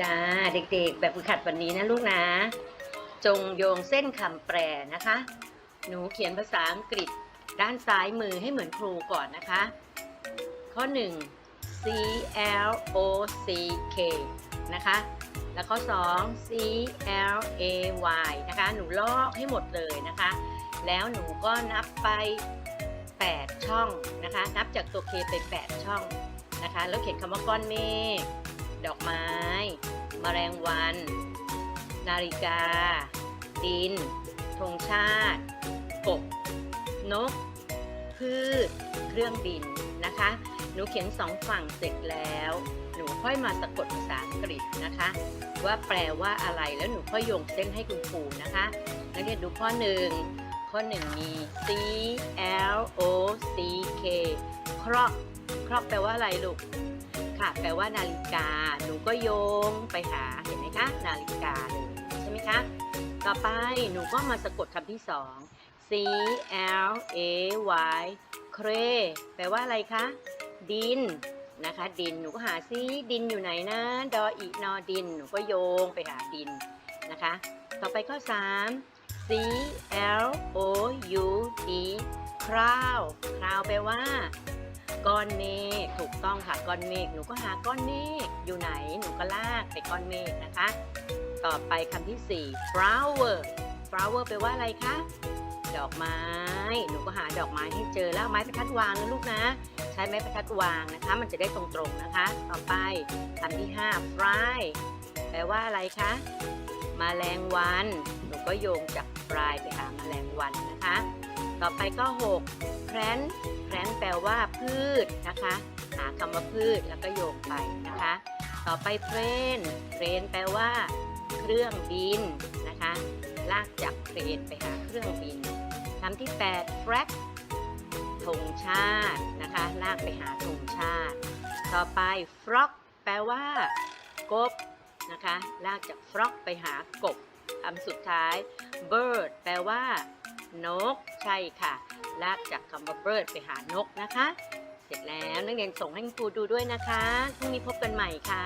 จ้าเด็กๆ แบบฝึกหัดวันนี้นะลูกนะ จงโยงเส้นคำแปลนะคะ หนูเขียนภาษาอังกฤษด้านซ้ายมือให้เหมือนครูก่อนนะคะ ข้อ 1 C L O C K นะคะ แล้วข้อ 2 C L A Y นะคะ หนูลอกให้หมดเลยนะคะ แล้วหนูก็นับไป 8 ช่องนะคะ นับจากตัว K ไป 8 ช่องนะคะ แล้วเขียนคำว่าก้อนเมฆ ดอกไม้แมลงวัน นาฬิกา ดิน ธงชาติ กบ นก พืช เครื่องบินนะคะ หนูเขียนสองฝั่งเสร็จแล้ว หนูค่อยมาสะกดภาษาอังกฤษนะคะ ว่าแปลว่าอะไรแล้วหนูค่อยโยงเส้นให้คุณครูนะคะนักเรียนดูข้อหนึ่งข้อหนึ่งมี C L O C K ครอบครอบแปลว่าอะไรลูก ค่ะ แปลว่านาฬิกา หนูก็โยงไปหาเห็นไหมคะ นาฬิกาเลยใช่ไหมคะ ต่อไปหนูก็มาสะกดคำที่สอง C L A Y เครแปลว่าอะไรคะ ดินนะคะ ดินหนูก็หาซิดินอยู่ไหนนะ ดออีนอดิน หนูก็โยงไปหาดินนะคะ ต่อไปข้อ 3 C L O U D cloud cloud แปลว่า ก้อนเมฆถูกต้องค่ะก้อนเมฆหนูก็หาก้อนเมฆอยู่ไหนหนูก็ลากไปก้อนเมฆนะคะ ต่อไปคำที่ 4 flower flower แปลว่าอะไรคะดอกไม้ หนูก็หาดอกไม้ให้เจอแล้วไม้บรรทัดวางนะลูกนะ ใช้ไม้บรรทัดวางนะคะ มันจะได้ตรงๆนะคะ ต่อไปคำที่ 5 fly แปลว่าอะไรคะมแมลงวัน หนูก็โยงจาก fly ไปหาแมลงวันนะคะ ต่อไปก็ 6 plant plant แปลว่าพืชนะคะ หาคำว่าพืชแล้วก็โยงไปนะคะ ต่อไป plane plane แปลว่า เครื่องบินนะคะ ลากจาก plane ไปหาเครื่องบินคำที่8 flag ธงชาตินะคะ ลากไปหาธงชาติ ต่อไป frog แปลว่า กบนะคะ ลากจาก frog ไปหากบคำสุดท้าย bird แปลว่า นก ใช่ค่ะ ลากจากคำว่า bird ไปหานกนะคะ เสร็จแล้วนักเรียนส่งให้คุณครูดูด้วยนะคะพรุ่งนี้พบกันใหม่ค่ะ